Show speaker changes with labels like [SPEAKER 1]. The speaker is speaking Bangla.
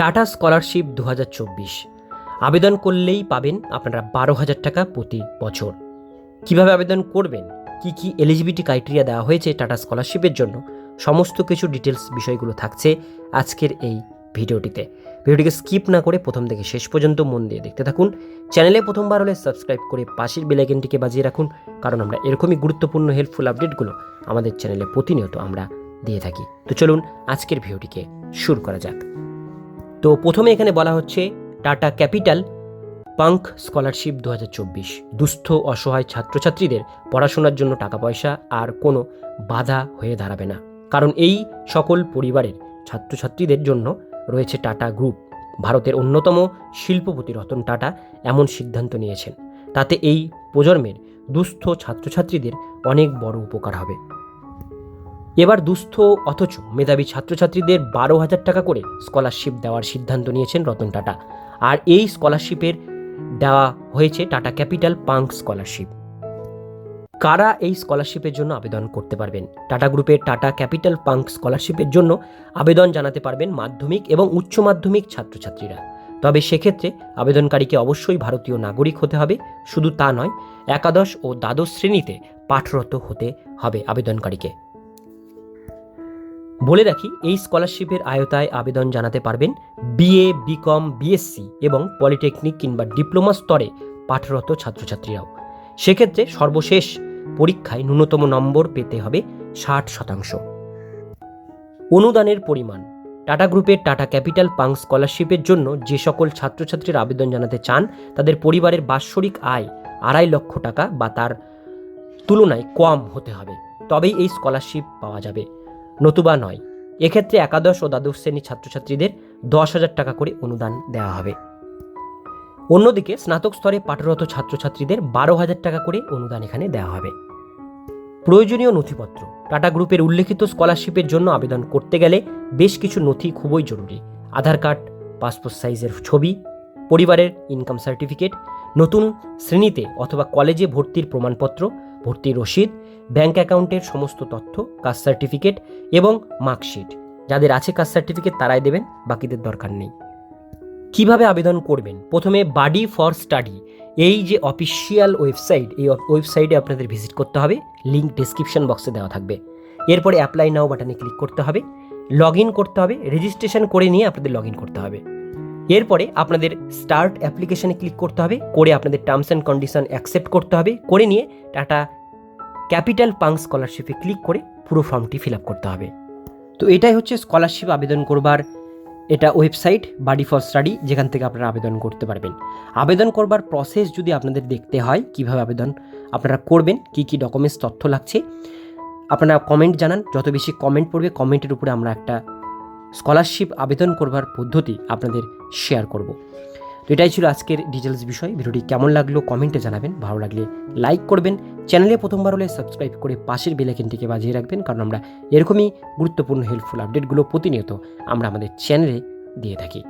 [SPEAKER 1] টাটা স্কলারশিপ দু হাজার চব্বিশ। আবেদন করলেই পাবেন আপনারা বারো হাজার টাকা প্রতি বছর। কীভাবে আবেদন করবেন? কি কি এলিজিবিলিটি ক্রাইটেরিয়া দেওয়া হয়েছে টাটা স্কলারশিপের জন্য? সমস্ত কিছু ডিটেলস বিষয়গুলো থাকছে আজকের এই ভিডিওটিতে। ভিডিওটিকে স্কিপ না করে প্রথম থেকে শেষ পর্যন্ত মন দিয়ে দেখতে থাকুন। চ্যানেলে প্রথমবার হলে সাবস্ক্রাইব করে পাশের বেলাইকেনটিকে বাজিয়ে রাখুন, কারণ আমরা এরকমই গুরুত্বপূর্ণ হেল্পফুল আপডেটগুলো আমাদের চ্যানেলে প্রতিনিয়ত আমরা দিয়ে থাকি। তো চলুন আজকের ভিডিওটিকে শুরু করা যাক। তো প্রথমে এখানে বলা হচ্ছে টাটা ক্যাপিটাল পাঙ্ক স্কলারশিপ দু হাজার চব্বিশ। দুস্থ, অসহায় ছাত্রছাত্রীদের পড়াশোনার জন্য টাকা পয়সা আর কোনো বাধা হয়ে দাঁড়াবে না। কারণ এই সকল পরিবারের ছাত্রছাত্রীদের জন্য রয়েছে টাটা গ্রুপ। ভারতের অন্যতম শিল্পপতি রতন টাটা এমন সিদ্ধান্ত নিয়েছেন। তাতে এই প্রজন্মের দুস্থ ছাত্রছাত্রীদের অনেক বড় উপকার হবে। এবার দুস্থ অথচ মেধাবী ছাত্রছাত্রীদের বারো হাজার টাকা করে স্কলারশিপ দেওয়ার সিদ্ধান্ত নিয়েছেন রতন টাটা। আর এই স্কলারশিপের দেওয়া হয়েছে টাটা ক্যাপিটাল পাঙ্ক স্কলারশিপ। কারা এই স্কলারশিপের জন্য আবেদন করতে পারবেন? টাটা গ্রুপের টাটা ক্যাপিটাল পাঙ্ক স্কলারশিপের জন্য আবেদন জানাতে পারবেন মাধ্যমিক এবং উচ্চ মাধ্যমিক ছাত্রছাত্রীরা। তবে সেক্ষেত্রে আবেদনকারীকে অবশ্যই ভারতীয় নাগরিক হতে হবে। শুধু তা নয়, একাদশ ও দ্বাদশ শ্রেণীতে পাঠরত হতে হবে আবেদনকারীকে। বলে রাখি, এই স্কলারশিপের আয়তায় আবেদন জানাতে পারবেন বিএ, বিকম, বিএসসি এবং পলিটেকনিক কিংবা ডিপ্লোমা স্তরে পাঠরত ছাত্রছাত্রীরাও। সেক্ষেত্রে সর্বশেষ পরীক্ষায় ন্যূনতম নম্বর পেতে হবে ষাট শতাংশ। অনুদানের পরিমাণ। টাটা গ্রুপের টাটা ক্যাপিটাল পাং স্কলারশিপের জন্য যে সকল ছাত্রছাত্রীর আবেদন জানাতে চান, তাদের পরিবারের বাৎসরিক আয় আড়াই লক্ষ টাকা বা তার তুলনায় কম হতে হবে। তবেই এই স্কলারশিপ পাওয়া যাবে। নতুবা নয়। এক্ষেত্রে একাদশ ও দ্বাদশ শ্রেণির ছাত্রছাত্রীদের দশ হাজার টাকা করে অনুদান দেওয়া হবে। অন্যদিকে স্নাতক স্তরে পাঠরত ছাত্রছাত্রীদের বারো হাজার টাকা করে অনুদান এখানে দেওয়া হবে। প্রয়োজনীয় নথিপত্র, টাটা গ্রুপের উল্লেখিত স্কলারশিপের জন্য আবেদন করতে গেলে বেশ কিছু নথি খুবই জরুরি। আধার কার্ড, পাসপোর্ট সাইজের ছবি, পরিবারের ইনকাম সার্টিফিকেট, নতুন শ্রেণীতে অথবা কলেজে ভর্তির প্রমাণপত্র ভর্তির রসিদ, ব্যাংক অ্যাকাউন্টের সমস্ত তথ্য, কাস্ট সার্টিফিকেট এবং মার্কশিট। যাদের আছে কাস্ট সার্টিফিকেট তারাই দেবেন, বাকিদের দরকার নেই। কীভাবে আবেদন করবেন? প্রথমে বাডি ফর স্টাডি। এই যে অফিসিয়াল ওয়েবসাইট, এই ওয়েবসাইটে আপনাদের ভিজিট করতে হবে। লিঙ্ক ডিসক্রিপশন বক্সে দেওয়া থাকবে। এরপরে অ্যাপ্লাই নাও বাটনে ক্লিক করতে হবে। লগ ইন করতে হবে। রেজিস্ট্রেশন করে নিয়ে আপনাদের লগ ইন করতে হবে। এরপরে আপনাদের স্টার্ট অ্যাপ্লিকেশনে ক্লিক করতে হবে, করে আপনাদের টার্মস অ্যান্ড কন্ডিশন অ্যাকসেপ্ট করতে হবে, করে নিয়ে টাটা ক্যাপিটাল পাং স্কলারশিপে ক্লিক করে পুরো ফর্মটি ফিল আপ করতে হবে। তো এটাই হচ্ছে স্কলারশিপ আবেদন করবার, এটা ওয়েবসাইট বাডি ফর স্টাডি যেখান থেকে আপনারা আবেদন করতে পারবেন। আবেদন করবার প্রসেস যদি আপনাদের দেখতে হয়, কীভাবে আবেদন আপনারা করবেন, কি কি ডকুমেন্টস তথ্য লাগছে, আপনারা কমেন্ট জানান, যত বেশি কমেন্ট পড়বে কমেন্টের উপরে আমরা একটা স্কলারশিপ আবেদন করবার পদ্ধতি আপনাদের শেয়ার করব। তো এটাই ছিল আজকের ডিটেলস বিষয়। ভিডিওটি কেমন লাগল কমেন্টে জানাবেন। ভালো লাগলে লাইক করবেন। চ্যানেলে প্রথমবার হলে সাবস্ক্রাইব করে পাশের বেলাইকেনটিকে বাজিয়ে রাখবেন, কারণ আমরা এরকমই গুরুত্বপূর্ণ হেল্পফুল আপডেটগুলো প্রতিনিয়ত আমরা আমাদের চ্যানেলে দিয়ে থাকি।